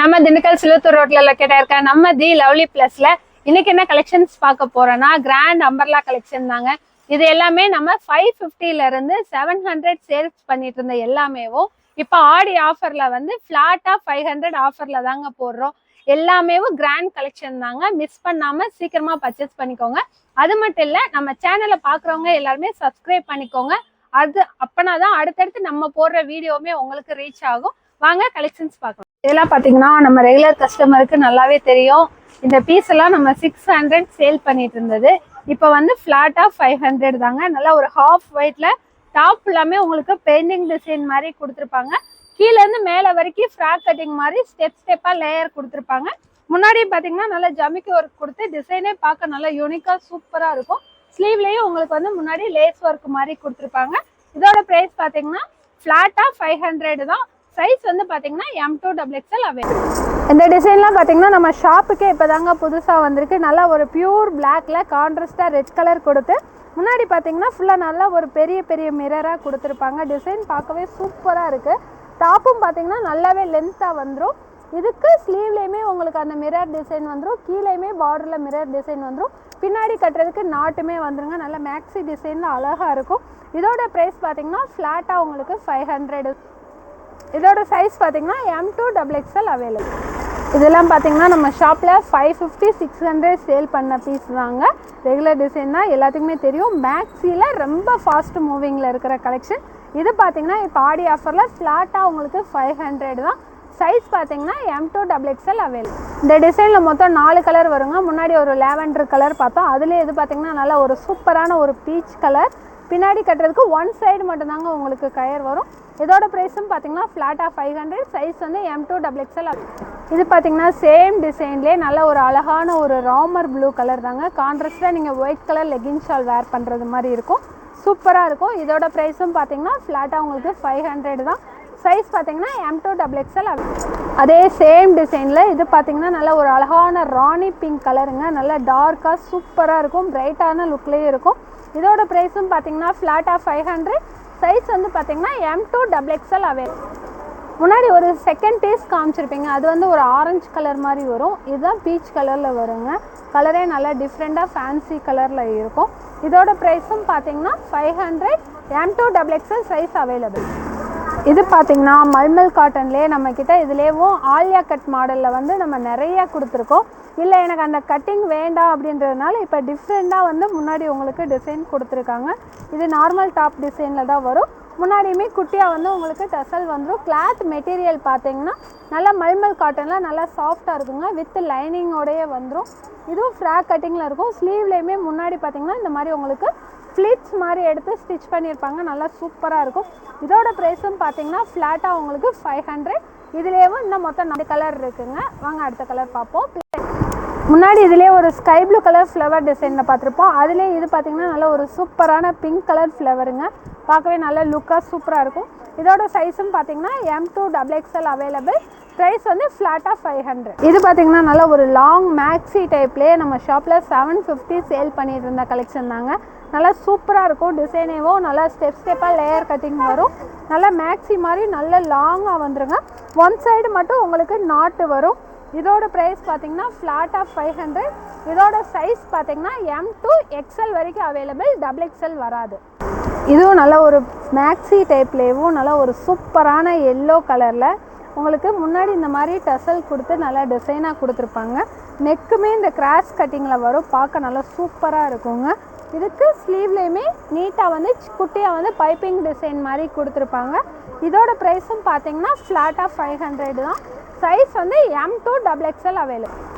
நம்ம திண்டுக்கல் சிலுத்தூர் ரோட்ல லொக்கேட் இருக்க? நம்ம தி லவ்லி பிளஸ்ல இன்னைக்கு என்ன கலெக்ஷன்ஸ் பார்க்க போறோம்னா கிராண்ட் அம்பர்லா கலெக்ஷன் தாங்க. இது எல்லாமே நம்ம ஃபைவ் ஃபிஃப்டில இருந்து செவன் ஹண்ட்ரட் சேல்ஸ் பண்ணிட்டு இருந்த எல்லாமேவும் இப்போ ஆடி ஆஃபர்ல வந்து ஃபிளாட்டா ஃபைவ் ஹண்ட்ரட் ஆஃபர்ல தாங்க போடுறோம். எல்லாமேவும் கிராண்ட் கலெக்ஷன் தாங்க. மிஸ் பண்ணாம சீக்கிரமா பர்ச்சேஸ் பண்ணிக்கோங்க. அது மட்டும் இல்ல நம்ம சேனலை பாக்குறவங்க எல்லாருமே சப்ஸ்கிரைப் பண்ணிக்கோங்க. அது அப்பனாதான் அடுத்தடுத்து நம்ம போடுற வீடியோவுமே உங்களுக்கு ரீச் ஆகும். வாங்க கலெக்ஷன்ஸ் பார்க்கலாம். இதெல்லாம் பார்த்தீங்கன்னா நம்ம ரெகுலர் கஸ்டமருக்கு நல்லாவே தெரியும். இந்த பீஸ் எல்லாம் நம்ம சிக்ஸ் ஹண்ட்ரட் சேல் பண்ணிட்டு இருந்தது. இப்போ வந்து ஃப்ளாட்டாக ஃபைவ் ஹண்ட்ரட் தாங்க. நல்லா ஒரு ஹாஃப் ஒயிட்ல டாப் எல்லாமே உங்களுக்கு பெயிண்டிங் டிசைன் மாதிரி கொடுத்துருப்பாங்க. கீழேருந்து மேலே வரைக்கும் ஃப்ராக் கட்டிங் மாதிரி ஸ்டெப் ஸ்டெப்பாக லேயர் கொடுத்துருப்பாங்க. முன்னாடி பார்த்தீங்கன்னா நல்லா ஜமிக்கு ஒர்க் கொடுத்து டிசைனே பார்க்க நல்லா யூனிக்காக சூப்பராக இருக்கும். ஸ்லீவ்லேயும் உங்களுக்கு வந்து முன்னாடி லேஸ் ஒர்க் மாதிரி கொடுத்துருப்பாங்க. இதோட ப்ரைஸ் பார்த்தீங்கன்னா ஃப்ளாட்டாக ஃபைவ் ஹண்ட்ரட் தான். சைஸ் வந்து பார்த்தீங்கன்னா M to double XL available இந்த டிசைன்லாம் பார்த்தீங்கன்னா நம்ம ஷாப்புக்கே இப்போ தாங்க புதுசாக வந்திருக்கு. நல்லா ஒரு பியூர் பிளாக்ல கான்ட்ராஸ்டாக ரெட் கலர் கொடுத்து முன்னாடி பார்த்தீங்கன்னா ஃபுல்லாக நல்லா ஒரு பெரிய பெரிய மிரராக கொடுத்துருப்பாங்க. டிசைன் பார்க்கவே சூப்பராக இருக்குது டாப்பும் பார்த்தீங்கன்னா நல்லாவே லென்த்தாக வந்துடும் இதுக்கு ஸ்லீவ்லேயுமே உங்களுக்கு அந்த மிரர் டிசைன் வந்துடும் கீழேயுமே பார்டரில் மிரர் டிசைன் வந்துடும் பின்னாடி கட்டுறதுக்கு நாட்டுமே வந்துருங்க. நல்ல மேக்ஸி டிசைனில் அழகாக இருக்கும். இதோட ப்ரைஸ் பார்த்தீங்கன்னா ஃப்ளாட்டாக உங்களுக்கு ஃபைவ் ஹண்ட்ரடு இதோட சைஸ் பார்த்தீங்கன்னா M to double XL available இதெல்லாம் பார்த்தீங்கன்னா நம்ம ஷாப்பில் five fifty six hundred sale பண்ண பீஸ் தாங்க. ரெகுலர் டிசைன் தான். எல்லாத்துக்குமே தெரியும். மேக்ஸியில் ரொம்ப ஃபாஸ்ட் மூவிங்கில் இருக்கிற கலெக்ஷன் இது பார்த்தீங்கன்னா இப்போ ஆடி ஆஃபரில் ஃப்ளாட்டாக உங்களுக்கு ஃபைவ் ஹண்ட்ரட் தான். சைஸ் பார்த்தீங்கன்னா M to double XL available இந்த டிசைனில் மொத்தம் நாலு கலர் வருங்க. முன்னாடி ஒரு லேவண்டர் கலர் பார்த்தோம். அதுலேயே இது பார்த்தீங்கன்னா நல்லா ஒரு சூப்பரான ஒரு பீச் கலர் பின்னாடி கட்டுறதுக்கு ஒன் சைடு மட்டும்தாங்க உங்களுக்கு கயர் வரும். இதோட ப்ரைஸும் பார்த்தீங்கன்னா ஃப்ளாட்டாக ஃபைவ் ஹண்ட்ரட் சைஸ் வந்து எம் டூ டபுள் எக்ஸ்எல் இது பார்த்தீங்கன்னா சேம் டிசைன்லேயே நல்ல ஒரு அழகான ஒரு ராமர் ப்ளூ கலர் தாங்க. கான்ட்ராஸ்டாக நீங்கள் white colour legging shawl wear பண்ணுறது மாதிரி இருக்கும். சூப்பராக இருக்கும். இதோட ப்ரைஸும் பார்த்தீங்கன்னா ஃப்ளாட்டாக உங்களுக்கு ஃபைவ் ஹண்ட்ரட் தான். சைஸ் பார்த்தீங்கன்னா எம் டூ டபுள் எக்ஸ்எல் அதே சேம் டிசைனில் இது பார்த்தீங்கன்னா நல்ல ஒரு அழகான ராணி பிங்க் கலருங்க நல்ல டார்க்காக சூப்பராக இருக்கும். பிரைட்டான லுக்லேயும் இருக்கும். இதோட ப்ரைஸும் பார்த்தீங்கன்னா ஃப்ளாட்டாக ஃபைவ் ஹண்ட்ரட் சைஸ் வந்து பார்த்தீங்கன்னா எம் டூ டபுள் எக்ஸ்எல் அவே. முன்னாடி ஒரு செகண்ட் பீஸ் காமிச்சிருப்பீங்க. அது வந்து ஒரு ஆரஞ்சு கலர் மாதிரி வரும். இதுதான் பீச் கலரில் வருங்க. கலரே நல்லா டிஃப்ரெண்ட்டாக ஃபேன்சி கலரில் இருக்கும். இதோட ப்ரைஸும் பார்த்தீங்கன்னா five hundred M to double XL size available இது பார்த்தீங்கன்னா மல்மல் காட்டன்லேயே நம்மக்கிட்ட இதுலேயும் ஆலியா கட் மாடலில் வந்து நம்ம நிறைய கொடுத்துருக்கோம். இல்லை எனக்கு அந்த கட்டிங் வேண்டாம் அப்படின்றதுனால இப்போ டிஃப்ரெண்ட்டாக வந்து முன்னாடி உங்களுக்கு டிசைன் கொடுத்துருக்காங்க. இது நார்மல் டாப் டிசைனில் தான் வரும். முன்னாடியுமே குட்டியாக வந்து உங்களுக்கு டசல் வந்துடும் கிளாத் மெட்டீரியல் பார்த்தீங்கன்னா நல்லா மல்மல் காட்டனில் நல்லா சாஃப்டாக இருக்குங்க. வித் லைனிங்கோடையே வந்துடும் இதுவும் ஃப்ராக் கட்டிங்கில் இருக்கும். ஸ்லீவ்லேயுமே முன்னாடி பார்த்தீங்கன்னா இந்த மாதிரி உங்களுக்கு ஃப்ளிட்ஸ் மாதிரி எடுத்து ஸ்டிச் பண்ணியிருப்பாங்க. நல்லா சூப்பராக இருக்கும். இதோட ப்ரைஸும் பார்த்தீங்கன்னா ஃப்ளாட்டாக உங்களுக்கு ஃபைவ் ஹண்ட்ரட் இதுலேயும் இன்னும் மொத்தம் நாலு கலர் இருக்குங்க. வாங்க அடுத்த கலர் பார்ப்போம். முன்னாடி இதுலேயே ஒரு ஸ்கை ப்ளூ கலர் ஃப்ளவர் டிசைனில் பார்த்துருப்போம். அதுலேயே இது பார்த்தீங்கன்னா நல்ல ஒரு சூப்பரான பிங்க் கலர் ஃப்ளவருங்க பார்க்கவே நல்ல லுக்காக சூப்பராக இருக்கும். இதோட சைஸும் பார்த்தீங்கன்னா M to double XL available price வந்து ஃப்ளாட்டாக ஃபைவ் ஹண்ட்ரட் இது பார்த்திங்கன்னா நல்லா ஒரு லாங் மேக்ஸி டைப்லேயே நம்ம ஷாப்பில் செவன் ஃபிஃப்டி சேல் பண்ணிட்டு இருந்த கலெக்ஷன் தாங்க. நல்லா சூப்பராக இருக்கும். டிசைனேவோ நல்லா ஸ்டெப் ஸ்டெப்பாக லேயர் கட்டிங் வரும். நல்லா மேக்ஸி மாதிரி நல்ல லாங்காக வந்துருங்க. ஒன் சைடு மட்டும் உங்களுக்கு நாட்டு வரும். இதோட ப்ரைஸ் பார்த்தீங்கன்னா ஃப்ளாட்டாக ஃபைவ் ஹண்ட்ரட் இதோட சைஸ் பார்த்தீங்கன்னா எம் டு எக்ஸ்எல் வரைக்கும் அவைலபிள் டபுள் எக்ஸ்எல் வராது. இதுவும் நல்ல ஒரு மேக்ஸி டைப்லேயும் நல்லா ஒரு சூப்பரான எல்லோ கலரில் உங்களுக்கு முன்னாடி இந்த மாதிரி டசல் கொடுத்து நல்லா டிசைனாக கொடுத்துருப்பாங்க. நெக்குமே இந்த கிராஸ் கட்டிங்கில் வரும். பார்க்க நல்லா சூப்பராக இருக்குங்க. இதுக்கு ஸ்லீவ்லேயுமே நீட்டாக வந்து குட்டியாக வந்து பைப்பிங் டிசைன் மாதிரி கொடுத்துருப்பாங்க. இதோட ப்ரைஸும் பார்த்தீங்கன்னா ஃப்ளாட்டாக ஃபைவ் ஹண்ட்ரட் தான். சைஸ் வந்து M to double XL available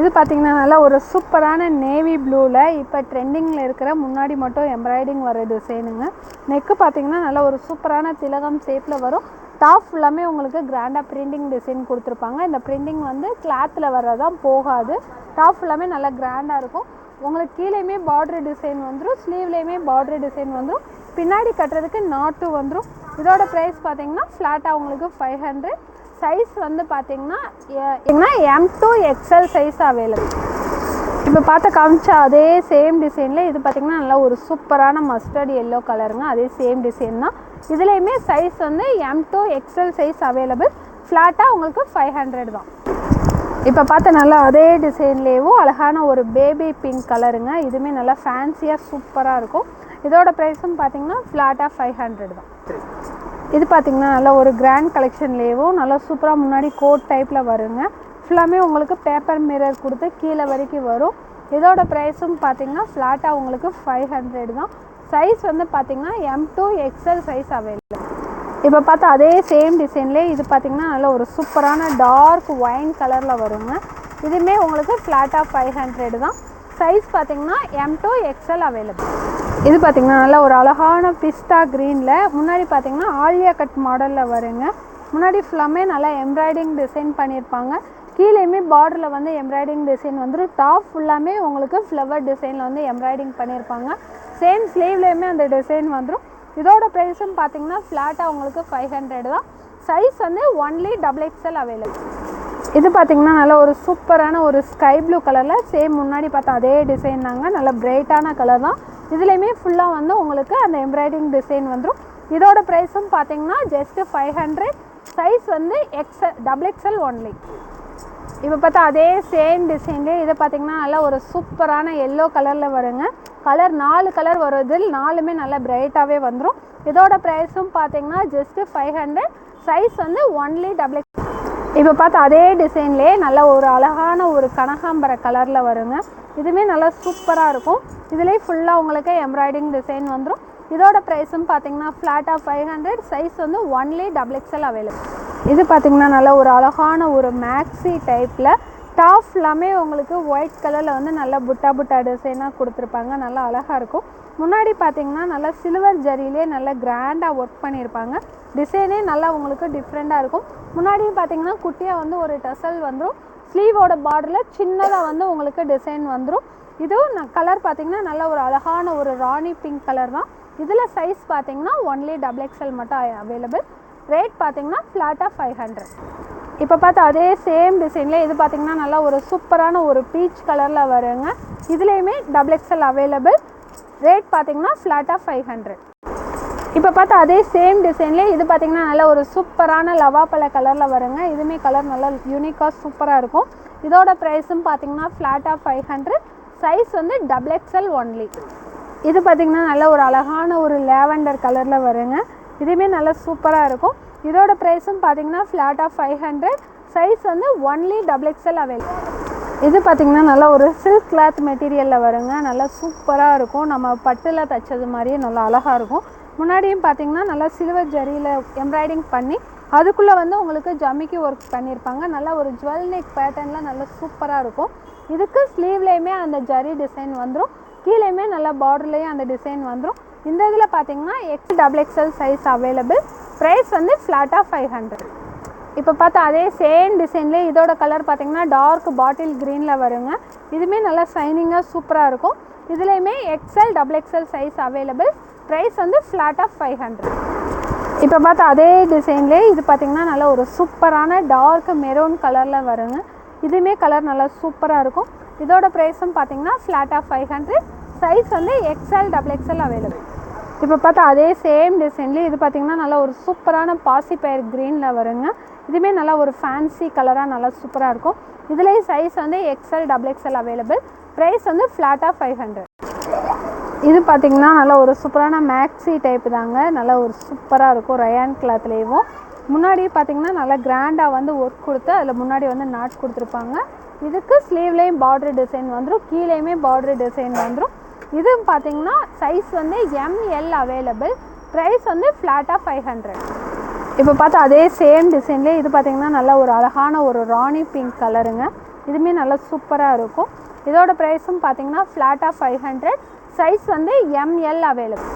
இது பார்த்தீங்கன்னா நல்லா ஒரு சூப்பரான நேவி ப்ளூவில் இப்போ ட்ரெண்டிங்கில் இருக்கிற முன்னாடி மட்டும் எம்ப்ராய்டிங் வர டிசைனுங்க நெக்கு பார்த்தீங்கன்னா நல்லா ஒரு சூப்பரான திலகம் ஷேப்பில் வரும். டாப் ஃபுல்லாமே உங்களுக்கு கிராண்டாக பிரிண்டிங் டிசைன் கொடுத்துருப்பாங்க. இந்த பிரிண்டிங் வந்து கிளாத்தில் வர்றதான் போகாது. டாப் ஃபுல்லாமே நல்லா கிராண்டாக இருக்கும். உங்களுக்கு கீழேயுமே பார்ட்ரு டிசைன் வந்துடும் ஸ்லீவ்லேயுமே பார்ட்ரு டிசைன் வந்துடும் பின்னாடி கட்டுறதுக்கு நாட்டு வந்துடும் இதோட ப்ரைஸ் பார்த்தீங்கன்னா ஃப்ளாட்டாக உங்களுக்கு ஃபைவ் ஹண்ட்ரட் சைஸ் வந்து பார்த்தீங்கன்னா M to XL size available இப்போ பார்த்த காமிச்ச அதே சேம் டிசைனில் இது பார்த்திங்கன்னா நல்லா ஒரு சூப்பரான மஸ்டர்ட் எல்லோ கலருங்க அதே சேம் டிசைன் தான். இதுலேயுமே சைஸ் வந்து M to XL size available ஃப்ளாட்டாக உங்களுக்கு ஃபைவ் ஹண்ட்ரட் தான். இப்போ பார்த்த நல்லா அதே டிசைன்லேயும் அழகான ஒரு பேபி பிங்க் கலருங்க இதுவுமே நல்லா ஃபேன்சியாக சூப்பராக இருக்கும். இதோட ப்ரைஸும் பார்த்தீங்கன்னா ஃப்ளாட்டாக ஃபைவ் ஹண்ட்ரட் தான். இது பார்த்தீங்கன்னா நல்ல ஒரு கிராண்ட் கலெக்ஷன்லேயும் நல்லா சூப்பராக முன்னாடி கோட் டைப்பில் வருங்க. ஃபுல்லாமே உங்களுக்கு பேப்பர் மிரர் கொடுத்து கீழே வரைக்கும் வரும். இதோட ப்ரைஸும் பார்த்தீங்கன்னா ஃப்ளாட்டாக உங்களுக்கு ஃபைவ் ஹண்ட்ரட் தான். சைஸ் வந்து பார்த்தீங்கன்னா M to XL size available இப்போ பார்த்தா அதே சேம் டிசைன்லேயே இது பார்த்திங்கன்னா நல்ல ஒரு சூப்பரான டார்க் ஒயின் கலரில் வருங்க. இதுவுமே உங்களுக்கு ஃப்ளாட்டாக ஃபைவ் ஹண்ட்ரட் தான். சைஸ் பார்த்தீங்கன்னா எம் டூ எக்ஸ்எல் அவைலபிள் இது பார்த்தீங்கன்னா நல்ல ஒரு அழகான பிஸ்டா க்ரீனில் முன்னாடி பார்த்திங்கன்னா ஆலியா கட் மாடலில் வருங்க. முன்னாடி ஃபுல்லாமே நல்லா எம்ப்ராய்டிங் டிசைன் பண்ணியிருப்பாங்க கீழேயுமே பார்டரில் வந்து எம்ப்ராய்டிங் டிசைன் வந்துடும் டாப் ஃபுல்லாமே உங்களுக்கு ஃப்ளவர் டிசைனில் வந்து எம்ப்ராய்டிங் பண்ணியிருப்பாங்க சேம் ஸ்லீவ்லேயுமே அந்த டிசைன் வந்துடும் இதோட ப்ரைஸும் பார்த்தீங்கன்னா ஃப்ளாட்டாக உங்களுக்கு ஃபைவ் ஹண்ட்ரட் தான். சைஸ் வந்து ஒன்லி டபுள் எக்ஸ்எல் அவைலபிள் இது பார்த்தீங்கன்னா நல்ல ஒரு சூப்பரான ஒரு ஸ்கை ப்ளூ கலரில் சேம் முன்னாடி பார்த்தா அதே டிசைன் தாங்க. நல்ல பிரைட்டான கலர் தான். இதுலேயுமே ஃபுல்லாக வந்து உங்களுக்கு அந்த எம்ப்ராய்டிங் டிசைன் வந்துடும் இதோட ப்ரைஸும் பார்த்தீங்கன்னா ஜஸ்ட்டு ஃபைவ் ஹண்ட்ரட் சைஸ் வந்து எக்ஸ்எல் டபுள் எக்ஸ்எல் ஒன்லி இப்போ பார்த்தா அதே சேம் டிசைன்லேயே இதை பார்த்தீங்கன்னா நல்லா ஒரு சூப்பரான எல்லோ கலரில் வருங்க. கலர் நாலு கலர் வருவதில் நாலுமே நல்லா பிரைட்டாகவே வந்துடும் இதோட ப்ரைஸும் பார்த்தீங்கன்னா ஜஸ்ட்டு ஃபைவ் ஹண்ட்ரட் சைஸ் வந்து ஒன்லி டபுள் இப்போ பார்த்தா அதே டிசைன்லேயே நல்ல ஒரு அழகான ஒரு கனகாம்பர கலரில் வருங்க. இதுவுமே நல்லா சூப்பராக இருக்கும். இதுலேயே ஃபுல்லாக உங்களுக்கு எம்ப்ராய்டிங் டிசைன் வந்துடும் இதோட ப்ரைஸும் பார்த்தீங்கன்னா ஃப்ளாட்டாக ஃபைவ் ஹண்ட்ரட் சைஸ் வந்து ஒன்லி டபுள் எக்ஸ்எல் அவைலபிள் இது பார்த்திங்கன்னா நல்ல ஒரு அழகான ஒரு மேக்ஸி டைப்பில் டாப் எல்லாமே உங்களுக்கு ஒயிட் கலரில் வந்து நல்லா புட்டா புட்டா டிசைனாக கொடுத்துருப்பாங்க. நல்லா அழகாக இருக்கும். முன்னாடி பார்த்தீங்கன்னா நல்லா சில்வர் ஜரியிலே நல்லா கிராண்டாக ஒர்க் பண்ணியிருப்பாங்க. டிசைனே நல்லா உங்களுக்கு டிஃப்ரெண்ட்டாக இருக்கும். முன்னாடியும் பார்த்தீங்கன்னா குட்டியாக வந்து ஒரு டசல் வந்துடும் ஸ்லீவோட பார்டரில் சின்னதாக வந்து உங்களுக்கு டிசைன் வந்துடும் இதுவும் நான் கலர் பார்த்தீங்கன்னா நல்ல ஒரு அழகான ஒரு ராணி பிங்க் கலர் தான். இதில் சைஸ் பார்த்தீங்கன்னா ஒன்லி டபுள் எக்ஸ்எல் மட்டும் அவைலபிள் ரேட் பார்த்தீங்கன்னா ஃப்ளாட்டாக ஃபைவ் ஹண்ட்ரட் இப்போ பார்த்தா அதே சேம் டிசைனில் இது பார்த்திங்கன்னா நல்லா ஒரு சூப்பரான ஒரு பீச் கலரில் வருங்க. இதுலேயுமே டபுள் எக்ஸ்எல் அவைலபிள் ரேட் பார்த்திங்கன்னா ஃப்ளாட்டாக ஃபைவ் ஹண்ட்ரட் இப்போ பார்த்தா அதே சேம் டிசைன்லேயே இது பார்த்திங்கன்னா நல்ல ஒரு சூப்பரான லவாப்பழ கலரில் வருங்க. இதுவுமே கலர் நல்லா யூனிக்காக சூப்பராக இருக்கும். இதோட ப்ரைஸும் பார்த்தீங்கன்னா ஃப்ளாட்டாக ஃபைவ் ஹண்ட்ரட் சைஸ் வந்து டபுள் எக்ஸ்எல் ஒன்லி இது பார்த்திங்கன்னா நல்ல ஒரு அழகான ஒரு லேவண்டர் கலரில் வருங்க. இதுவுமே நல்லா சூப்பராக இருக்கும். இதோட ப்ரைஸும் பார்த்தீங்கன்னா ஃப்ளாட்டாக ஃபைவ் ஹண்ட்ரட் சைஸ் வந்து ஒன்லி டபுள் எக்ஸ்எல் அவைலபிள் இது பார்த்தீங்கன்னா நல்லா ஒரு சில்க் கிளாத் மெட்டீரியலில் வருங்க. நல்லா சூப்பராக இருக்கும். நம்ம பட்டில் தைச்சது மாதிரியே நல்லா அழகாக இருக்கும். முன்னாடியும் பார்த்தீங்கன்னா நல்லா சில்வர் ஜரியில் எம்ப்ராய்டிங் பண்ணி அதுக்குள்ளே வந்து உங்களுக்கு ஜமிக்கி ஒர்க் பண்ணியிருப்பாங்க நல்லா ஒரு ஜுவல் நெக் பேட்டர்னில் நல்லா சூப்பராக இருக்கும். இதுக்கு ஸ்லீவ்லேயுமே அந்த ஜரி டிசைன் வந்துடும் கீழேயுமே நல்லா பார்டர்லேயும் அந்த டிசைன் வந்துடும் இந்த இதில் பார்த்தீங்கன்னா X double XL size available price வந்து ஃப்ளாட்டாக ஃபைவ் ஹண்ட்ரட் இப்போ பார்த்தா அதே சேம் டிசைன்லேயே இதோட கலர் பார்த்தீங்கன்னா டார்க் பாட்டில் க்ரீனில் வருங்க. இதுவுமே நல்லா ஷைனிங்காக சூப்பராக இருக்கும். இதுலேயுமே XL double XL size available price வந்து ஃப்ளாட்டாக ஃபைவ் ஹண்ட்ரட் இப்போ பார்த்தா அதே டிசைன்லேயே இது பார்த்திங்கன்னா நல்லா ஒரு சூப்பரான டார்க் மெரூன் கலரில் வருங்க. இதுவுமே கலர் நல்லா சூப்பராக இருக்கும். இதோட ப்ரைஸும் பார்த்தீங்கன்னா ஃப்ளாட்டாக ஃபைவ் ஹண்ட்ரட் சைஸ் வந்து எக்ஸ்எல் டபுள் எக்ஸ்எல் அவைலபிள் இப்போ பார்த்தா அதே சேம் டிசைன்லேயே இது பார்த்திங்கன்னா நல்லா ஒரு சூப்பரான பாசிப்பயர் க்ரீனில் வருங்க. இதுவுமே நல்லா ஒரு ஃபேன்சி கலராக நல்லா சூப்பராக இருக்கும். இதுலேயும் சைஸ் வந்து XL double XL available price வந்து ஃப்ளாட்டாக ஃபைவ் ஹண்ட்ரட் இது பார்த்தீங்கன்னா நல்லா ஒரு சூப்பரான மேக்ஸி டைப் தாங்க. நல்லா ஒரு சூப்பராக இருக்கும் ரயான் கிளாத்லேயும் முன்னாடி பார்த்தீங்கன்னா நல்லா கிராண்டாக வந்து ஒர்க் கொடுத்து அதில் முன்னாடி வந்து நாட் கொடுத்துருப்பாங்க. இதுக்கு ஸ்லீவ்லேயும் பார்டர் டிசைன் வந்துடும் கீழேயுமே பார்டர் டிசைன் வந்துடும் இது பார்த்தீங்கன்னா சைஸ் வந்து எம்எல் அவைலபிள் ப்ரைஸ் வந்து ஃப்ளாட்டாக ஃபைவ் ஹண்ட்ரட் இப்போ பார்த்தா அதே சேம் டிசைன்லேயே இது பார்த்தீங்கன்னா நல்ல ஒரு அழகான ஒரு ராணி பிங்க் கலருங்க இதுவுமே நல்லா சூப்பராக இருக்கும். இதோட ப்ரைஸும் பார்த்தீங்கன்னா ஃப்ளாட்டாக ஃபைவ் ஹண்ட்ரட் சைஸ் வந்து எம்எல் அவைலபிள்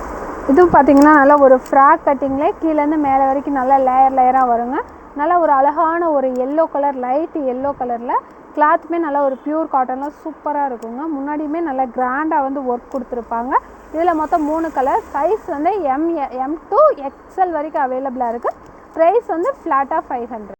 இதுவும் பார்த்தீங்கன்னா நல்லா ஒரு ஃப்ராக் கட்டிங்லேயே கீழேருந்து மேலே வரைக்கும் நல்லா லேயர் லேயராக வருங்க. நல்லா ஒரு அழகான ஒரு எல்லோ கலர் லைட் எல்லோ கலரில் கிளாத்துமே நல்லா ஒரு பியூர் காட்டனில் சூப்பராக இருக்குங்க. முன்னாடியுமே நல்லா கிராண்டாக வந்து ஒர்க் கொடுத்துருப்பாங்க. இதில் மொத்தம் மூணு கலர் சைஸ் வந்து எம் எம் டூ எக்ஸ்எல் வரைக்கும் அவைலபிளாக இருக்குது ப்ரைஸ் வந்து ஃப்ளாட்டாக ஃபைவ் ஹண்ட்ரட்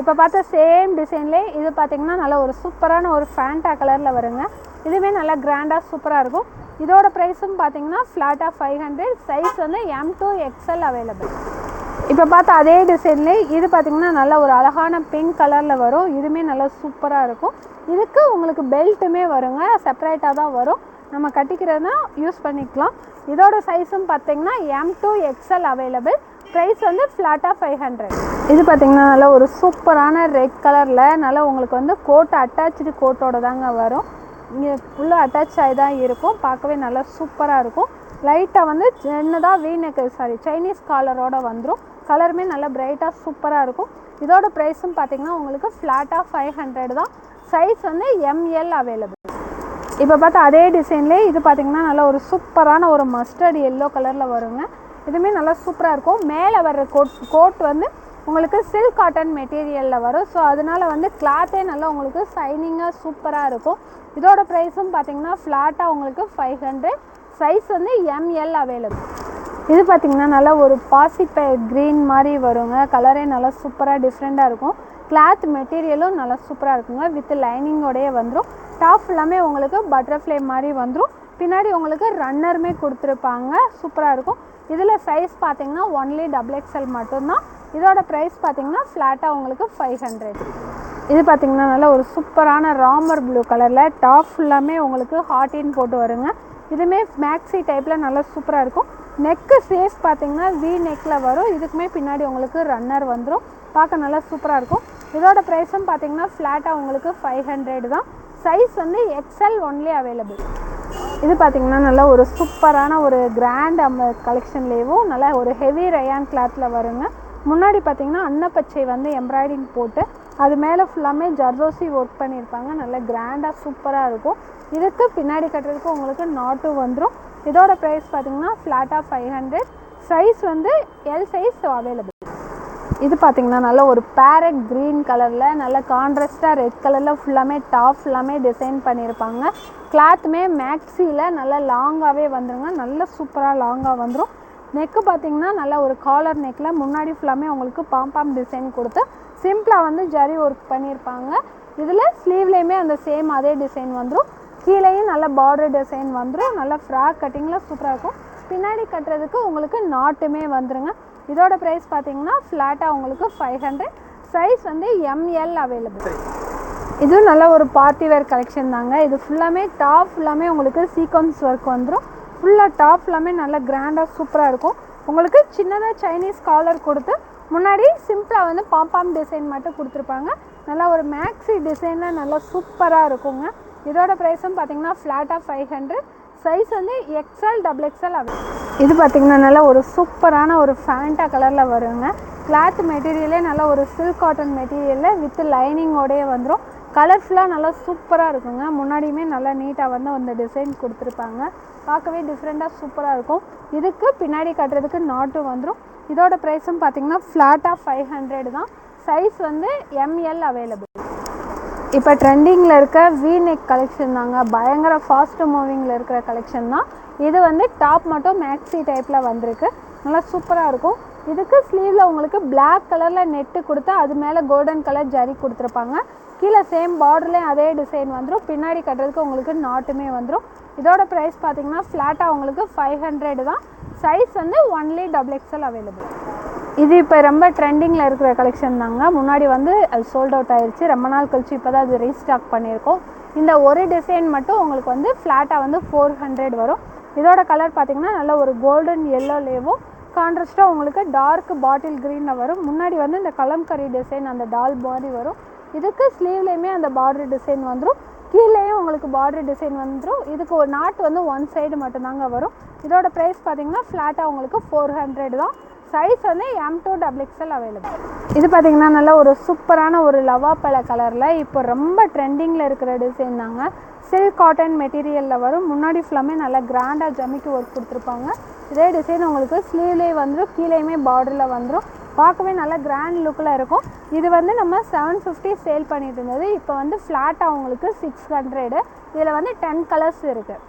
இப்போ பார்த்த சேம் டிசைன்லேயே இது பார்த்திங்கன்னா நல்ல ஒரு சூப்பரான ஒரு ஃபேண்டா கலரில் வருங்க. இதுவே நல்லா கிராண்டாக சூப்பராக இருக்கும். இதோட ப்ரைஸும் பார்த்தீங்கன்னா ஃப்ளாட்டாக ஃபைவ் ஹண்ட்ரட் சைஸ் வந்து எம் டூ எக்ஸ்எல் அவைலபிள் இப்போ பார்த்தா அதே டிசைன்லேயே இது பார்த்தீங்கன்னா நல்ல ஒரு அழகான பிங்க் கலரில் வரும். இதுவுமே நல்லா சூப்பராக இருக்கும். இதுக்கு உங்களுக்கு பெல்ட்டுமே வருங்க. செப்பரேட்டாக தான் வரும். நம்ம கட்டிக்கிறதுனா யூஸ் பண்ணிக்கலாம். இதோட சைஸும் பார்த்தீங்கன்னா M to XL available price வந்து ஃப்ளாட்டாக ஃபைவ் ஹண்ட்ரட் இது பார்த்தீங்கன்னா நல்லா ஒரு சூப்பரான ரெட் கலரில் நல்லா உங்களுக்கு வந்து கோட் அட்டாச்சு கோட்டோட தாங்க வரும். இங்கே ஃபுல்லாக அட்டாச் ஆகி தான் இருக்கும். பார்க்கவே நல்லா சூப்பராக இருக்கும். லைட்டாக வந்து சின்னதாக வீணுக்கு சாரி சைனீஸ் காலரோட வந்துடும் கலருமே நல்லா பிரைட்டாக சூப்பராக இருக்கும். இதோட ப்ரைஸும் பார்த்தீங்கன்னா உங்களுக்கு ஃப்ளாட்டாக ஃபைவ் ஹண்ட்ரட் தான். சைஸ் வந்து எம்எல் அவைலபிள் இப்போ பார்த்தா அதே டிசைன்லேயே இது பார்த்திங்கன்னா நல்ல ஒரு சூப்பரான ஒரு மஸ்டர்ட் எல்லோ கலரில் வருங்க. இதுவுமே நல்லா சூப்பராக இருக்கும். மேலே வர்ற கோட் கோட் வந்து உங்களுக்கு சில்க் காட்டன் மெட்டீரியலில் வரும். ஸோ அதனால் வந்து கிளாத்தே நல்லா உங்களுக்கு ஷைனிங்காக சூப்பராக இருக்கும். இதோட ப்ரைஸும் பார்த்தீங்கன்னா ஃப்ளாட்டாக உங்களுக்கு ஃபைவ் ஹண்ட்ரட் சைஸ் வந்து எம்எல் அவைலபிள் இது பார்த்தீங்கன்னா நல்லா ஒரு பாசிப்பை க்ரீன் மாதிரி வருங்க. கலரே நல்லா சூப்பராக டிஃப்ரெண்ட்டாக இருக்கும். கிளாத் மெட்டீரியலும் நல்லா சூப்பராக இருக்குங்க. வித் லைனிங்கோடயே வந்துடும் டாப் ஃபுல்லாமே உங்களுக்கு பட்டர்ஃப்ளை மாதிரி வந்துடும் பின்னாடி உங்களுக்கு ரன்னருமே கொடுத்துருப்பாங்க. சூப்பராக இருக்கும். இதில் சைஸ் பார்த்தீங்கன்னா ஒன்லி டபுள் எக்ஸ்எல் மட்டும்தான். இதோட ப்ரைஸ் பார்த்தீங்கன்னா ஃப்ளாட்டாக உங்களுக்கு ஃபைவ் ஹண்ட்ரட் இது பார்த்தீங்கன்னா நல்லா ஒரு சூப்பரான ராமர் ப்ளூ கலரில் டாப் ஃபுல்லாமே உங்களுக்கு ஹாட்டின் போட்டு வருங்க. இதுவுமே மேக்ஸி டைப்பில் நல்லா சூப்பராக இருக்கும். நெக்கு சேஃப் பார்த்தீங்கன்னா வி நெக்கில் வரும். இதுக்குமே பின்னாடி உங்களுக்கு ரன்னர் வந்துடும் பார்க்க நல்லா சூப்பராக இருக்கும். இதோட ப்ரைஸும் பார்த்தீங்கன்னா ஃப்ளாட்டாக உங்களுக்கு ஃபைவ் ஹண்ட்ரட் தான். சைஸ் வந்து எக்ஸ்எல் ஒன்லி அவைலபிள் இது பார்த்திங்கன்னா நல்ல ஒரு சூப்பரான ஒரு கிராண்ட் அம்ம கலெக்ஷன்லேயும் நல்ல ஒரு ஹெவி ரயான் கிளாத்தில் வருங்க. முன்னாடி பார்த்திங்கன்னா அன்னப்பச்சை வந்து எம்ப்ராய்டிங் போட்டு அது மேலே ஃபுல்லாமே ஜர்தோசி ஒர்க் பண்ணியிருப்பாங்க. நல்ல கிராண்டாக சூப்பராக இருக்கும். இதுக்கு பின்னாடி கட்டுறதுக்கு உங்களுக்கு நாட்டு வந்துடும் இதோட ப்ரைஸ் பார்த்தீங்கன்னா ஃப்ளாட்டாக ஃபைவ் ஹண்ட்ரட் சைஸ் வந்து எல் சைஸ் அவைலபிள் இது பார்த்தீங்கன்னா நல்ல ஒரு பேரட் க்ரீன் கலரில் நல்ல கான்ட்ராஸ்டாக ரெட் கலரில் ஃபுல்லாமே டாப் ஃபுல்லாமே டிசைன் பண்ணியிருப்பாங்க கிளாத்துமே மேக்ஸியில் நல்லா லாங்காகவே வந்துடுங்க நல்ல சூப்பராக லாங்காக வந்துடும் நெக்கு பார்த்திங்கன்னா நல்ல ஒரு காலர் நெக்கில் முன்னாடி ஃபுல்லாமே உங்களுக்கு பாம்பாம் டிசைன் கொடுத்து சிம்பிளாக வந்து ஜரி ஒர்க் பண்ணியிருப்பாங்க இதில் ஸ்லீவ்லேயுமே அந்த சேம் அதே டிசைன் வந்துடும் கீழேயும் நல்ல பார்டர் டிசைன் வந்துடும் நல்லா ஃப்ராக் கட்டிங்கில் சூப்பராக இருக்கும். பின்னாடி கட்டுறதுக்கு உங்களுக்கு நாட்டுமே வந்துருங்க. இதோட ப்ரைஸ் பார்த்தீங்கன்னா ஃப்ளாட்டாக உங்களுக்கு ஃபைவ் ஹண்ட்ரட் சைஸ் வந்து எம்எல் அவைலபிள் இதுவும் நல்ல ஒரு பார்ட்டி வேர் கலெக்ஷன் தாங்க. இது ஃபுல்லாமே டாப் ஃபுல்லாமே உங்களுக்கு சீக்வன்ஸ் ஒர்க் வந்துடும் ஃபுல்லாக டாப் ஃபுல்லாமே நல்லா கிராண்டாக சூப்பராக இருக்கும். உங்களுக்கு சின்னதாக சைனீஸ் காலர் கொடுத்து முன்னாடி சிம்பிளாக வந்து பாம்பாம் டிசைன் மட்டும் கொடுத்துருப்பாங்க. நல்லா ஒரு மேக்ஸி டிசைனில் நல்லா சூப்பராக இருக்குங்க. இதோட ப்ரைஸும் பார்த்தீங்கன்னா ஃப்ளாட்டாக ஃபைவ் ஹண்ட்ரட் சைஸ் வந்து எக்ஸ்எல் டபுள் எக்ஸ்எல் அவை இது பார்த்திங்கன்னா நல்லா ஒரு சூப்பரான ஒரு ஃபேண்டா கலரில் வருங்க. கிளாத் மெட்டீரியலே நல்லா ஒரு சில்க் காட்டன் மெட்டீரியலில் வித் லைனிங்கோடயே வந்துடும் கலர்ஃபுல்லாக நல்லா சூப்பராக இருக்குங்க. முன்னாடியுமே நல்லா நீட்டாக வந்து அந்த டிசைன் கொடுத்துருப்பாங்க. பார்க்கவே டிஃப்ரெண்ட்டாக சூப்பராக இருக்கும். இதுக்கு பின்னாடி கட்டுறதுக்கு நாட்டும் வந்துடும் இதோட ப்ரைஸும் பார்த்தீங்கன்னா ஃப்ளாட்டாக ஃபைவ் ஹண்ட்ரட் தான். சைஸ் வந்து எம்எல் அவைலபிள் இப்போ ட்ரெண்டிங்கில் இருக்க வி நெக் கலெக்ஷன் தாங்க. பயங்கர ஃபாஸ்ட் மூவிங்கில் இருக்கிற கலெக்ஷன் தான். இது வந்து டாப் மட்டும் மேக்ஸி டைப்பில் வந்திருக்கு. நல்லா சூப்பராக இருக்கும். இதுக்கு ஸ்லீவில் உங்களுக்கு பிளாக் கலரில் நெட்டு கொடுத்து அது மேலே கோல்டன் கலர் ஜரி கொடுத்துருப்பாங்க. கீழே சேம் பார்டர்லேயும் அதே டிசைன் வந்துடும் பின்னாடி கட்டுறதுக்கு உங்களுக்கு நாட்டுமே வந்துடும் இதோட ப்ரைஸ் பார்த்தீங்கன்னா ஃப்ளாட்டாக உங்களுக்கு ஃபைவ் ஹண்ட்ரட் தான். சைஸ் வந்து ஒன்லி டபுள் எக்ஸ்எல் அவைலபிள் இது இப்போ ரொம்ப ட்ரெண்டிங்கில் இருக்கிற கலெக்ஷன் தாங்க. முன்னாடி வந்து அது சோல்ட் அவுட் ஆயிடுச்சு ரொம்ப நாள் கழிச்சு இப்போ தான் அது ரீஸ்டாக் பண்ணியிருக்கோம். இந்த ஒரு டிசைன் மட்டும் உங்களுக்கு வந்து ஃப்ளாட்டாக வந்து ஃபோர் ஹண்ட்ரட் வரும். இதோட கலர் பார்த்திங்கன்னா நல்ல ஒரு கோல்டன் எல்லோலேவும் கான்ட்ராஸ்ட்டாக உங்களுக்கு டார்க் பாட்டில் க்ரீனில் வரும். முன்னாடி வந்து இந்த கலம்கரி டிசைன் அந்த டால் மாதிரி வரும். இதுக்கு ஸ்லீவ்லேயுமே அந்த பார்டர் டிசைன் வந்துடும் கீழேயும் உங்களுக்கு பார்டர் டிசைன் வந்துடும் இதுக்கு ஒரு நாட் வந்து ஒன் சைடு மட்டும்தாங்க வரும். இதோட ப்ரைஸ் பார்த்தீங்கன்னா ஃப்ளாட்டாக உங்களுக்கு ஃபோர் ஹண்ட்ரட் தான். சைஸ் வந்து M to double XL available இது பார்த்தீங்கன்னா நல்ல ஒரு சூப்பரான ஒரு லவா பழ கலரில் இப்போ ரொம்ப ட்ரெண்டிங்கில் இருக்கிற டிசைன் தாங்க. சில்க் காட்டன் மெட்டீரியலில் வரும். முன்னாடி ஃபுல்லாமே நல்லா கிராண்டாக ஜமிக்கு ஒர்க் கொடுத்துருப்பாங்க. இதே டிசைன் உங்களுக்கு ஸ்லீவ்லேயே வந்துடும் கீழேயுமே பார்டரில் வந்துடும் பார்க்கவே நல்லா கிராண்ட் லுக்கில் இருக்கும். இது வந்து நம்ம செவன் ஃபிஃப்டி சேல் பண்ணிட்டு இருந்தது. இப்போ வந்து ஃப்ளாட்டாக உங்களுக்கு சிக்ஸ் ஹண்ட்ரடு இதில் வந்து டென் கலர்ஸ் இருக்குது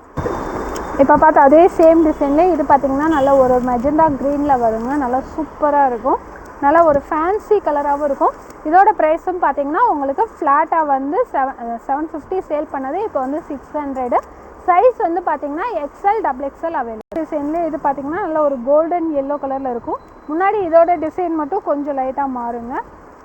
இப்போ பார்த்து அதே சேம் டிசைன்லேயே இது பார்த்தீங்கன்னா நல்ல ஒரு மெஜந்தா க்ரீனில் வருங்க. நல்லா சூப்பராக இருக்கும். நல்லா ஒரு ஃபேன்சி கலராகவும் இருக்கும். இதோட ப்ரைஸும் பார்த்தீங்கன்னா உங்களுக்கு ஃப்ளாட்டாக வந்து செவன் செவன் ஃபிஃப்டி சேல் பண்ணது இப்போ வந்து சிக்ஸ் ஹண்ட்ரடு சைஸ் வந்து பார்த்தீங்கன்னா எக்ஸ்எல் டபுள் எக்ஸ்எல் அவைலபிள் டிசைன்லேயே இது பார்த்தீங்கன்னா நல்லா ஒரு கோல்டன் எல்லோ கலரில் இருக்கும். முன்னாடி இதோட டிசைன் மட்டும் கொஞ்சம் லைட்டாக மாறுங்க.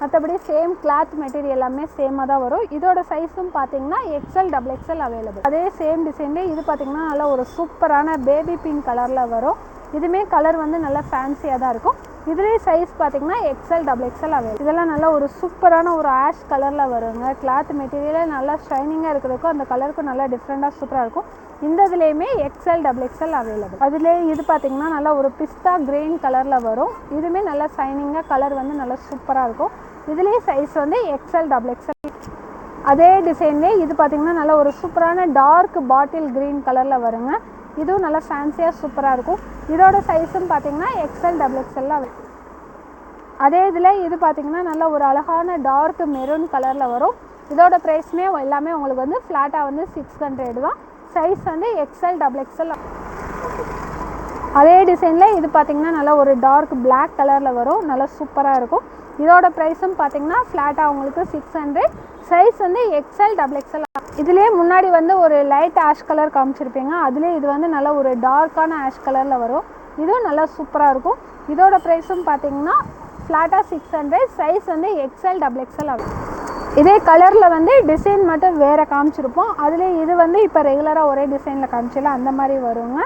மற்றபடி சேம் கிளாத் மெட்டீரியல் எல்லாமே சேமாக தான் வரும். இதோட சைஸும் பார்த்தீங்கன்னா எக்ஸல் டபுள் எக்ஸல் அவைலபிள் அதே சேம் டிசைன்லேயே இது பார்த்தீங்கன்னா நல்ல ஒரு சூப்பரான பேபி பிங்க் கலரில் வரும். இதுவுமே கலர் வந்து நல்லா ஃபேன்சியாக தான் இருக்கும். இதுலேயே சைஸ் பார்த்தீங்கன்னா எக்ஸல் டபுள் எக்ஸல் அவைலபிள் இதெல்லாம் நல்லா ஒரு சூப்பரான ஒரு ஆஷ் கலரில் வருங்க. கிளாத் மெட்டீரியலே நல்லா ஷைனிங்காக இருக்கிறதுக்கும் அந்த கலருக்கும் நல்லா டிஃப்ரெண்ட்டாக சூப்பராக இருக்கும். இந்த இதுலேயுமே எக்ஸ்எல் டபுள் எக்ஸ்எல் அவைலபிள் அதுலேயே இது பார்த்திங்கன்னா நல்லா ஒரு பிஸ்தா கிரீன் கலரில் வரும். இதுவுமே நல்லா ஷைனிங்காக கலர் வந்து நல்லா சூப்பராக இருக்கும். இதுலேயும் சைஸ் வந்து எக்ஸல் டபுள் எக்ஸல் அதே டிசைன்லேயே இது பார்த்திங்கன்னா நல்ல ஒரு சூப்பரான டார்க் பாட்டில் க்ரீன் கலரில் வருங்க. இதுவும் நல்லா ஃபேன்சியாக சூப்பராக இருக்கும். இதோட சைஸும் பார்த்தீங்கன்னா எக்ஸல் டபுள் எக்ஸல்லாம் அதே இதில் இது பார்த்தீங்கன்னா நல்ல ஒரு அழகான டார்க் மெரூன் கலரில் வரும். இதோட ப்ரைஸ்மே எல்லாமே உங்களுக்கு வந்து ஃப்ளாட்டாக வந்து சிக்ஸ் ஹண்ட்ரட் தான். சைஸ் வந்து எக்ஸல் டபுள் எக்ஸல் அதே டிசைனில் இது பார்த்திங்கன்னா நல்லா ஒரு டார்க் பிளாக் கலரில் வரும். நல்லா சூப்பராக இருக்கும். இதோட ப்ரைஸும் பார்த்தீங்கன்னா ஃப்ளாட்டாக உங்களுக்கு சிக்ஸ் ஹண்ட்ரட் சைஸ் வந்து எக்ஸ்எல் டபுள் எக்ஸ்எல் இதுலேயே முன்னாடி வந்து ஒரு லைட் ஆஷ் கலர் காமிச்சிருப்பீங்க. அதுலேயே இது வந்து நல்லா ஒரு டார்க்கான ஆஷ் கலரில் வரும். இதுவும் நல்லா சூப்பராக இருக்கும். இதோட ப்ரைஸும் பார்த்தீங்கன்னா ஃப்ளாட்டாக சிக்ஸ் ஹண்ட்ரட் சைஸ் வந்து எக்ஸ்எல் டபுள் எக்ஸ்எல் ஆகும் இதே கலரில் வந்து டிசைன் மட்டும் வேறு காமிச்சிருப்போம். அதுலேயே இது வந்து இப்போ ரெகுலராக ஒரே டிசைனில் காமிச்சில அந்த மாதிரி வருங்க.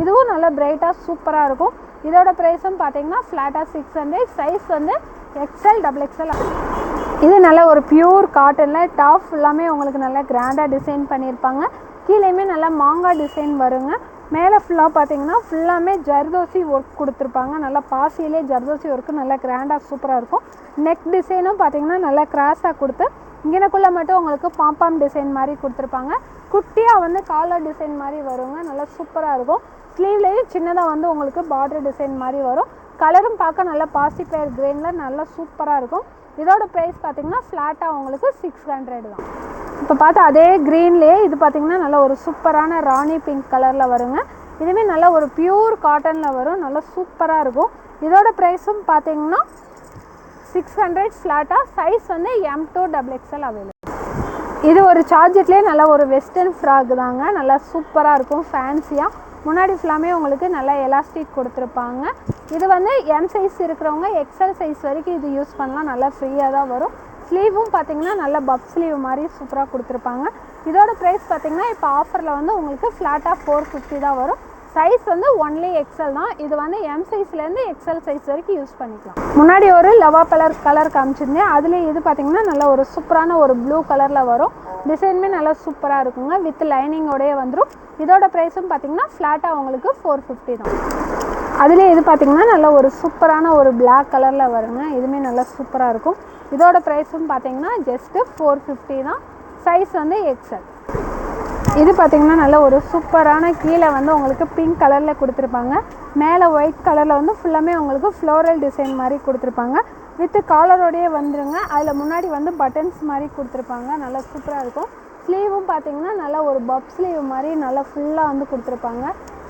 இதுவும் நல்லா பிரைட்டாக சூப்பராக இருக்கும். இதோட ப்ரைஸும் பார்த்தீங்கன்னா ஃப்ளாட்டாக சிக்ஸ் ஹண்ட்ரட் சைஸ் வந்து எக்ஸ்எல் டபுள் எக்ஸ்எல் இது நல்ல ஒரு பியூர் காட்டனில் டாப் ஃபுல்லாமே உங்களுக்கு நல்லா கிராண்டாக டிசைன் பண்ணியிருப்பாங்க கீழேயுமே நல்லா மாங்காய் டிசைன் வருங்க. மேலே ஃபுல்லாக பார்த்தீங்கன்னா ஃபுல்லாமே ஜர்தோசி ஒர்க் கொடுத்துருப்பாங்க. நல்லா பாசியிலே ஜர்தோசி ஒர்க்கு நல்லா கிராண்டாக சூப்பராக இருக்கும். நெக் டிசைனும் பார்த்தீங்கன்னா நல்லா கிராஸாக கொடுத்து இங்கனக்குள்ளே மட்டும் உங்களுக்கு பாம்பாம் டிசைன் மாதிரி கொடுத்துருப்பாங்க. குட்டியாக வந்து காலர் டிசைன் மாதிரி வருங்க. நல்லா சூப்பராக இருக்கும். ஸ்லீவ்லேயும் சின்னதாக வந்து உங்களுக்கு பார்டர் டிசைன் மாதிரி வரும். கலரும் பார்க்க நல்லா பாசி பேர் கிரீனில் நல்லா சூப்பராக இருக்கும். இதோட ப்ரைஸ் பார்த்தீங்கன்னா ஃப்ளாட்டாக உங்களுக்கு சிக்ஸ் ஹண்ட்ரட் தான். இப்போ பார்த்தா அதே க்ரீன்லேயே இது பார்த்தீங்கன்னா நல்ல ஒரு சூப்பரான ராணி பிங்க் கலரில் வருங்க. இதுவுமே நல்ல ஒரு பியூர் காட்டனில் வரும். நல்லா சூப்பராக இருக்கும். இதோட ப்ரைஸும் பார்த்தீங்கன்னா சிக்ஸ் ஹண்ட்ரட் ஃப்ளாட்டாக சைஸ் வந்து M to double XL available இது ஒரு சார்ஜெட்லேயே நல்ல ஒரு வெஸ்டர்ன் ஃப்ராக் தாங்க. நல்லா சூப்பராக இருக்கும் ஃபேன்சியாக முன்னாடி ஃபுல்லாமே உங்களுக்கு நல்லா எலாஸ்டிக் கொடுத்துருப்பாங்க. இது வந்து எம் சைஸ் இருக்கிறவங்க எக்ஸல் சைஸ் வரைக்கும் இது யூஸ் பண்ணலாம். நல்லா ஃப்ரீயாக தான் வரும். ஸ்லீவும் பார்த்தீங்கன்னா நல்ல பப் ஸ்லீவ் மாதிரி சூப்பராக கொடுத்துருப்பாங்க. இதோட ப்ரைஸ் பார்த்தீங்கன்னா இப்போ ஆஃபரில் வந்து உங்களுக்கு ஃப்ளாட்டாக ஃபோர் ஃபிஃப்டி தான் வரும். சைஸ் வந்து ஒன்லி எக்ஸல் தான். இது வந்து எம் சைஸ்லேருந்து எக்ஸல் சைஸ் வரைக்கும் யூஸ் பண்ணிக்கலாம். முன்னாடி ஒரு லவா கலர் கலர் காமிச்சிருந்தேன். அதுலேயே இது பார்த்திங்கன்னா நல்ல ஒரு சூப்பரான ஒரு ப்ளூ கலரில் வரும். டிசைனுமே நல்லா சூப்பராக இருக்குங்க. வித் லைனிங்கோடயே வந்துடும் இதோட ப்ரைஸும் பார்த்தீங்கன்னா ஃப்ளாட்டாக உங்களுக்கு ஃபோர் ஃபிஃப்டி தான். அதுலேயே இது பார்த்திங்கன்னா நல்ல ஒரு சூப்பரான ஒரு பிளாக் கலரில் வருங்க. இதுவுமே நல்லா சூப்பராக இருக்கும். இதோட ப்ரைஸும் பார்த்தீங்கன்னா ஜஸ்ட்டு ஃபோர் ஃபிஃப்டி தான். சைஸ் வந்து எக்ஸல் இது பார்த்தீங்கன்னா நல்ல ஒரு சூப்பரான கீழே வந்து உங்களுக்கு பிங்க் கலரில் கொடுத்துருப்பாங்க. மேலே ஒயிட் கலரில் வந்து ஃபுல்லாமே உங்களுக்கு ஃப்ளோரல் டிசைன் மாதிரி கொடுத்துருப்பாங்க. வித்து காலரோடையே வந்துருங்க. அதில் முன்னாடி வந்து பட்டன்ஸ் மாதிரி கொடுத்துருப்பாங்க. நல்லா சூப்பராக இருக்கும். ஸ்லீவும் பார்த்தீங்கன்னா நல்லா ஒரு பப் ஸ்லீவ் மாதிரி நல்லா ஃபுல்லாக வந்து கொடுத்துருப்பாங்க.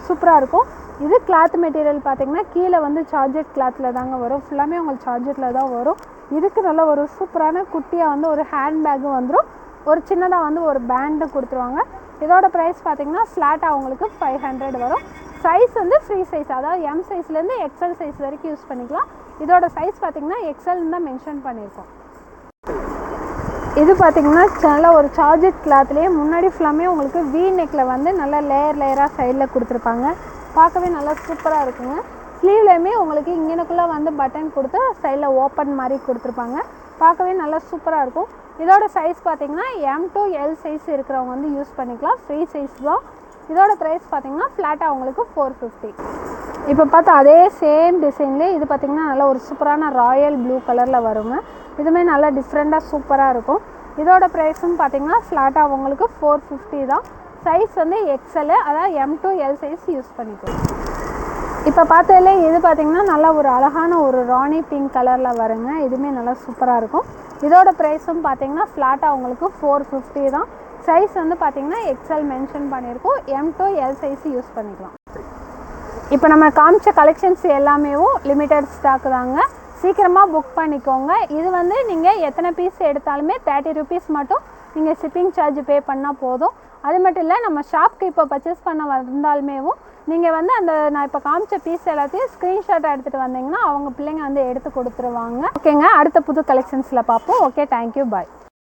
சூப்பராக இருக்கும். இது கிளாத் மெட்டீரியல் பார்த்தீங்கன்னா கீழே வந்து சார்ஜெட் கிளாத்தில் தாங்க வரும். ஃபுல்லாமே உங்களுக்கு சார்ஜெட்டில் தான் வரும். இதுக்கு நல்ல ஒரு சூப்பரான குட்டியாக வந்து ஒரு ஹேண்ட் பேக்கும் வந்துடும் ஒரு சின்னதாக வந்து ஒரு பேண்டு கொடுத்துருவாங்க. இதோட ப்ரைஸ் பார்த்தீங்கன்னா ஃப்ளாட்டாக உங்களுக்கு ஃபைவ் ஹண்ட்ரட் வரும். சைஸ் வந்து ஃப்ரீ சைஸ் அதாவது எம் சைஸ்லேருந்து எக்ஸல் சைஸ் வரைக்கும் யூஸ் பண்ணிக்கலாம். இதோட சைஸ் பார்த்தீங்கன்னா எக்ஸல்னு தான் மென்ஷன் பண்ணியிருக்கோம். இது பார்த்தீங்கன்னா நல்ல ஒரு சார்ஜர் கிளாத்லேயே முன்னாடி ஃபுல்லாமே உங்களுக்கு வி நெக்கில் வந்து நல்லா லேயர் லேயராக சைடில் கொடுத்துருப்பாங்க. பார்க்கவே நல்லா சூப்பராக இருக்குங்க. ஸ்லீவ்லேயுமே உங்களுக்கு இங்கனக்குள்ளே வந்து பட்டன் கொடுத்து சைடில் ஓப்பன் மாதிரி கொடுத்துருப்பாங்க. பார்க்கவே நல்லா சூப்பராக இருக்கும். இதோட சைஸ் பார்த்தீங்கன்னா எம் டு எல் சைஸ் இருக்கிறவங்க வந்து யூஸ் பண்ணிக்கலாம். ஃப்ரீ சைஸ் தான். இதோட ப்ரைஸ் பார்த்தீங்கன்னா ஃப்ளாட்டாக அவங்களுக்கு ஃபோர் ஃபிஃப்டி இப்போ பார்த்தா அதே சேம் டிசைன்லேயே இது பார்த்தீங்கன்னா நல்ல ஒரு சூப்பரான ராயல் ப்ளூ கலரில் வருங்க. இதுவுமே நல்லா டிஃப்ரெண்ட்டாக சூப்பராக இருக்கும். இதோட ப்ரைஸும் பார்த்தீங்கன்னா ஃப்ளாட்டாக அவங்களுக்கு ஃபோர் ஃபிஃப்டி தான். சைஸ் வந்து எக்ஸ்எல்லு அதாவது M to L size use பண்ணிக்கலாம். இப்போ பார்த்ததுல இது பார்த்தீங்கன்னா நல்லா ஒரு அழகான ஒரு ராணி பிங்க் கலரில் வருங்க. இதுவுமே நல்லா சூப்பராக இருக்கும். இதோட ப்ரைஸும் பார்த்தீங்கன்னா ஃப்ளாட்டாக உங்களுக்கு ஃபோர் ஃபிஃப்டி தான். சைஸ் வந்து பார்த்தீங்கன்னா எக்ஸல் மென்ஷன் பண்ணியிருக்கோம். M to L size use பண்ணிக்கலாம். இப்போ நம்ம காமிச்ச கலெக்ஷன்ஸ் எல்லாமேவும் லிமிட்டட் ஸ்டாக் தாங்க. சீக்கிரமாக புக் பண்ணிக்கோங்க. இது வந்து நீங்கள் எத்தனை பீஸ் எடுத்தாலுமே தேர்ட்டி ருபீஸ் மட்டும் நீங்கள் ஷிப்பிங் சார்ஜ் பே பண்ணால் போதும். அது மட்டும் இல்லை நம்ம ஷாப்க்கு இப்போ பர்ச்சேஸ் பண்ண வந்தாலுமேவும் நீங்கள் வந்து அந்த நான் இப்போ காமிச்ச பீஸ் எல்லாத்தையும் ஸ்க்ரீன்ஷாட்டாக எடுத்துகிட்டு வந்தீங்கன்னா அவங்க பிள்ளைங்க வந்து எடுத்து கொடுத்துருவாங்க. ஓகேங்க அடுத்த புது கலெக்ஷன்ஸில் பார்ப்போம். Okay thank you bye